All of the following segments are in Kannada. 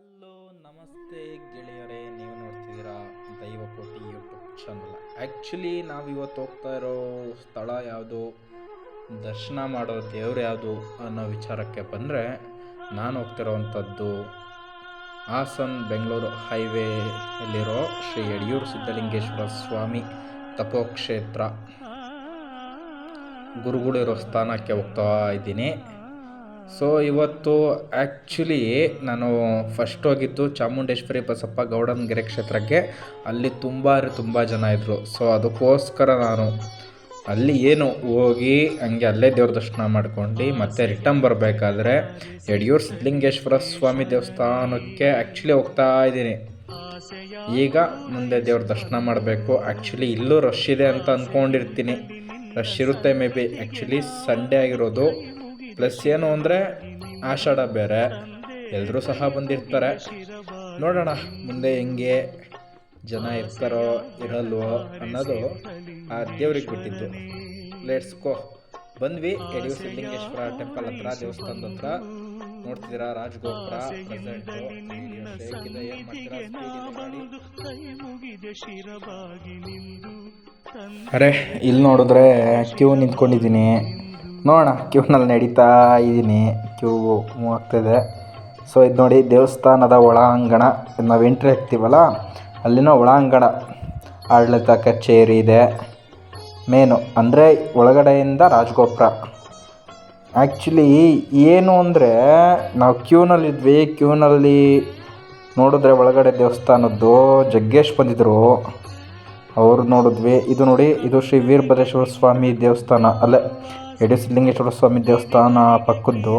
ಹಲೋ, ನಮಸ್ತೆ ಗೆಳೆಯರೇ, ನೀವು ನೋಡ್ತಿದ್ದೀರಾ ದೈವಕೋಟಿ ಯೂಟ್ಯೂಬ್ ಚಾನಲ್ ಆ್ಯಕ್ಚುಲಿ ನಾವು ಇವತ್ತು ಹೋಗ್ತಾ ಇರೋ ಸ್ಥಳ ಯಾವುದು? ದರ್ಶನ ಮಾಡೋ ದೇವ್ರು ಯಾವುದು ಅನ್ನೋ ವಿಚಾರಕ್ಕೆ ಬಂದರೆ, ನಾನು ಹೋಗ್ತಿರೋವಂಥದ್ದು ಹಾಸನ್ ಬೆಂಗಳೂರು ಹೈವೇಯಲ್ಲಿರೋ ಶ್ರೀ ಯಡಿಯೂರು ಸಿದ್ಧಲಿಂಗೇಶ್ವರ ಸ್ವಾಮಿ ತಪೋಕ್ಷೇತ್ರ ಗುರುಗಳಿರೋ ಸ್ಥಾನಕ್ಕೆ ಹೋಗ್ತಾ ಇದ್ದೀನಿ. ಸೊ ಇವತ್ತು ಆ್ಯಕ್ಚುಲಿ ನಾನು ಫಸ್ಟ್ ಹೋಗಿದ್ದು ಚಾಮುಂಡೇಶ್ವರಿ ಬಸಪ್ಪ ಗೌಡನಗೆರೆ ಕ್ಷೇತ್ರಕ್ಕೆ. ಅಲ್ಲಿ ತುಂಬ ಅಂದರೆ ತುಂಬ ಜನ ಇದ್ದರು ಸೊ ಅದಕ್ಕೋಸ್ಕರ ನಾನು ಅಲ್ಲಿ ಏನು ಹೋಗಿ ಹಂಗೆ ಅಲ್ಲೇ ದೇವ್ರ ದರ್ಶನ ಮಾಡ್ಕೊಂಡು ಮತ್ತೆ ರಿಟರ್ನ್ ಬರಬೇಕಾದ್ರೆ ಯಡಿಯೂರು ಸಿದ್ಧಲಿಂಗೇಶ್ವರ ಸ್ವಾಮಿ ದೇವಸ್ಥಾನಕ್ಕೆ ಆ್ಯಕ್ಚುಲಿ ಹೋಗ್ತಾ ಇದ್ದೀನಿ. ಈಗ ಮುಂದೆ ದೇವ್ರ ದರ್ಶನ ಮಾಡಬೇಕು. ಆ್ಯಕ್ಚುಲಿ ಇಲ್ಲೂ ರಶ್ ಇದೆ ಅಂತ ಅಂದ್ಕೊಂಡಿರ್ತೀನಿ ರಶ್ ಇರುತ್ತೆ ಮೇ ಬಿ ಆ್ಯಕ್ಚುಲಿ ಸಂಡೇ ಆಗಿರೋದು. ಪ್ಲಸ್ ಏನು ಅಂದರೆ ಆಷಾಢ ಬೇರೆ ಎಲ್ಲರೂ ಸಹ ಬಂದಿರ್ತಾರೆ. ನೋಡೋಣ ಮುಂದೆ ಹೆಂಗೆ ಜನ ಇರ್ತಾರೋ, ಇರಲ್ವೋ ಅನ್ನೋದು ಆ ದೇವ್ರಿಗೆ ಬಿಟ್ಟಿದ್ದು. ಲೆಟ್ಸ್ ಕೋ ಬಂದ್ವಿ ಯಡಿಯೂರು ಸಿದ್ಧಲಿಂಗೇಶ್ವರ ಟೆಂಪಲ್ ಹತ್ರ, ದೇವಸ್ಥಾನದ ಹತ್ರ. ನೋಡ್ತಿದ್ದೀರಾ, ರಾಜಗೋಪುರ. ಅರೆ, ಇಲ್ಲಿ ನೋಡಿದ್ರೆ ಕ್ಯೂ ನಿಂತ್ಕೊಂಡಿದ್ದೀನಿ. ನೋಡೋಣ ಕ್ಯೂನಲ್ಲಿ ನಡೀತಾ ಇದ್ದೀನಿ ಕ್ಯೂ ಮೂವ್ ಆಗ್ತಾಯಿದೆ ಸೊ ಇದು ನೋಡಿ ದೇವಸ್ಥಾನದ ಒಳಾಂಗಣ. ನಾವು ಎಂಟ್ರಿ ಹಾಕ್ತೀವಲ್ಲ, ಅಲ್ಲಿನ ಒಳಾಂಗಣ. ಆಡಳಿತ ಕಚೇರಿ ಇದೆ. ಮೇನು ಅಂದರೆ ಒಳಗಡೆಯಿಂದ ರಾಜಗೋಪುರ. ಆ್ಯಕ್ಚುಲಿ ಏನು ಅಂದರೆ, ನಾವು ಕ್ಯೂನಲ್ಲಿದ್ವಿ ಕ್ಯೂನಲ್ಲಿ ನೋಡಿದ್ರೆ ಒಳಗಡೆ ದೇವಸ್ಥಾನದ್ದು ಜಗ್ಗೇಶ್ ಬಂದಿದ್ದರು ಅವರು ನೋಡಿದ್ವಿ. ಇದು ನೋಡಿ, ಇದು ಶ್ರೀ ವೀರಭದ್ರೇಶ್ವರ ಸ್ವಾಮಿ ದೇವಸ್ಥಾನ. ಅಲ್ಲೇ ಯಡಿ ಸಿದ್ಧಲಿಂಗೇಶ್ವರ ಸ್ವಾಮಿ ದೇವಸ್ಥಾನ ಪಕ್ಕದ್ದು.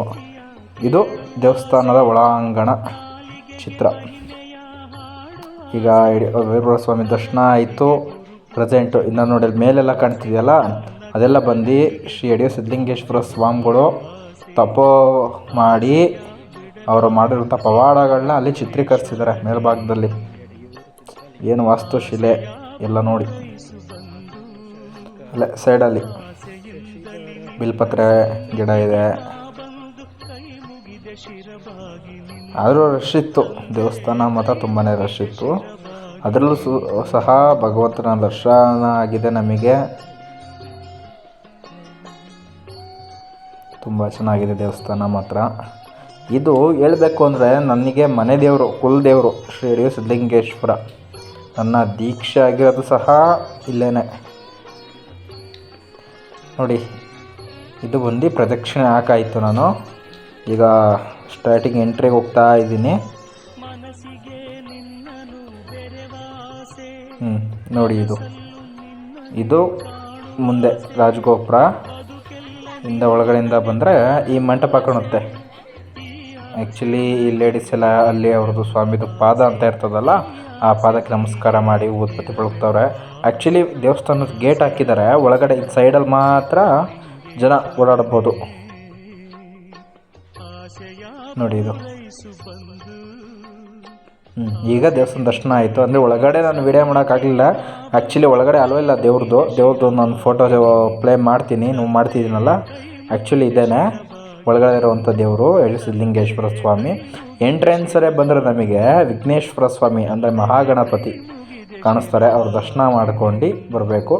ಇದು ದೇವಸ್ಥಾನದ ಒಳಾಂಗಣ ಚಿತ್ರ. ಈಗ ವೀರಭದ್ರ ಸ್ವಾಮಿ ದರ್ಶನ ಆಯಿತು. ಪ್ರೆಸೆಂಟು, ಇನ್ನು ನೋಡಿ ಅಲ್ಲಿ ಮೇಲೆಲ್ಲ ಕಾಣ್ತಿದೆಯಲ್ಲ? ಅದೆಲ್ಲ ಬಂದು ಶ್ರೀ ಯಡಿಯೂರು ಸಿದ್ಧಲಿಂಗೇಶ್ವರ ಸ್ವಾಮಿಗಳು ತಪೋ ಮಾಡಿ, ಅವರು ಮಾಡಿರುವಂಥ ಪವಾಡಗಳನ್ನ ಅಲ್ಲಿ ಚಿತ್ರೀಕರಿಸಿದ್ದಾರೆ ಮೇಲ್ಭಾಗದಲ್ಲಿ. ಏನು ವಾಸ್ತುಶಿಲೆ ಎಲ್ಲ ನೋಡಿ. ಅಲ್ಲೇ ಸೈಡಲ್ಲಿ ಬಿಲ್ಪತ್ರೆ ಗಿಡ ಇದೆ. ಆದರೂ ರಶ್ ಇತ್ತು. ದೇವಸ್ಥಾನ ಮಾತ್ರ ತುಂಬಾ ರಶ್ ಇತ್ತು. ಅದರಲ್ಲೂ ಸಹ ಭಗವಂತನ ದರ್ಶನ ಆಗಿದೆ ನಮಗೆ. ತುಂಬ ಚೆನ್ನಾಗಿದೆ ದೇವಸ್ಥಾನ ಮಾತ್ರ. ಇದು ಹೇಳಬೇಕು ಅಂದರೆ ನನಗೆ ಮನೆ ದೇವರು ಕುಲದೇವರು ಶ್ರೀ ಯಡಿಯೂರು ಸಿದ್ಧಲಿಂಗೇಶ್ವರ ನನ್ನ ದೀಕ್ಷೆ ಆಗಿರೋದು ಸಹ ಇಲ್ಲೇ ನೋಡಿ ಇದು ಬಂದು ಪ್ರದಕ್ಷಿಣೆ ಹಾಕಾಯಿತು ನಾನು. ಈಗ ಸ್ಟಾರ್ಟಿಂಗ್ ಎಂಟ್ರಿಗೆ ಹೋಗ್ತಾ ಇದ್ದೀನಿ. ಹ್ಞೂ ನೋಡಿ ಇದು. ಇದು ಮುಂದೆ ರಾಜಗೋಪುರ. ಇಂದ ಒಳಗಡೆಯಿಂದ ಬಂದರೆ ಈ ಮಂಟಪ ಕಾಣುತ್ತೆ. ಆ್ಯಕ್ಚುಲಿ ಈ ಲೇಡೀಸ್ ಎಲ್ಲ ಅಲ್ಲಿ ಅವ್ರದ್ದು ಸ್ವಾಮಿದು ಪಾದ ಅಂತ ಇರ್ತದಲ್ಲ ಆ ಪಾದಕ್ಕೆ ನಮಸ್ಕಾರ ಮಾಡಿ ಉತ್ಪತ್ತಿ ಬೆಳಗ್ತವ್ರೆ ಆ್ಯಕ್ಚುಲಿ ದೇವಸ್ಥಾನದ ಗೇಟ್ ಹಾಕಿದ್ದಾರೆ. ಒಳಗಡೆ ಇದು ಸೈಡಲ್ಲಿ ಮಾತ್ರ ಜನ ಓಡಾಡ್ಬೋದು ನೋಡಿ ಇದು. ಹ್ಞೂ ಈಗ ದೇವಸ್ಥಾನ ದರ್ಶನ ಆಯಿತು. ಅಂದರೆ ಒಳಗಡೆ ನಾನು ವಿಡಿಯೋ ಮಾಡೋಕ್ಕಾಗಲಿಲ್ಲ. ಆ್ಯಕ್ಚುಲಿ ಒಳಗಡೆ ಅಲ್ವೇ ಇಲ್ಲ ದೇವ್ರದ್ದು ದೇವ್ರದ್ದು ನಾನು ಫೋಟೋ ಪ್ಲೇ ಮಾಡ್ತೀನಿ. ನೀವು ಮಾಡ್ತಿದ್ದೀನಲ್ಲ? ಆ್ಯಕ್ಚುಲಿ ಇದ್ದೇನೆ ಒಳಗಡೆ ಇರುವಂಥ ದೇವರು ಯಡಿ ಸಿದ್ಧಲಿಂಗೇಶ್ವರ ಸ್ವಾಮಿ ಎಂಟ್ರೆನ್ಸರೇ ಬಂದರೆ ನಮಗೆ ವಿಘ್ನೇಶ್ವರ ಸ್ವಾಮಿ, ಅಂದರೆ ಮಹಾಗಣಪತಿ ಕಾಣಿಸ್ತಾರೆ. ಅವ್ರ ದರ್ಶನ ಮಾಡ್ಕೊಂಡು ಬರಬೇಕು.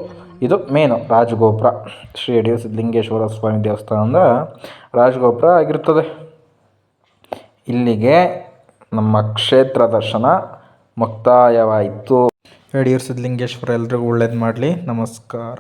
ಇದು ಮೇನು ರಾಜಗೋಪುರ. ಶ್ರೀ ಯಡಿಯೂರು ಸಿದ್ಧಲಿಂಗೇಶ್ವರ ಸ್ವಾಮಿ ದೇವಸ್ಥಾನದ ರಾಜಗೋಪುರ ಆಗಿರ್ತದೆ ಇಲ್ಲಿಗೆ ನಮ್ಮ ಕ್ಷೇತ್ರ ದರ್ಶನ ಮುಕ್ತಾಯವಾಯಿತು. ಎಡಿಯೂರು ಸಿದ್ಧಲಿಂಗೇಶ್ವರ ಎಲ್ರಿಗೂ ಒಳ್ಳೇದು ಮಾಡಲಿ. ನಮಸ್ಕಾರ.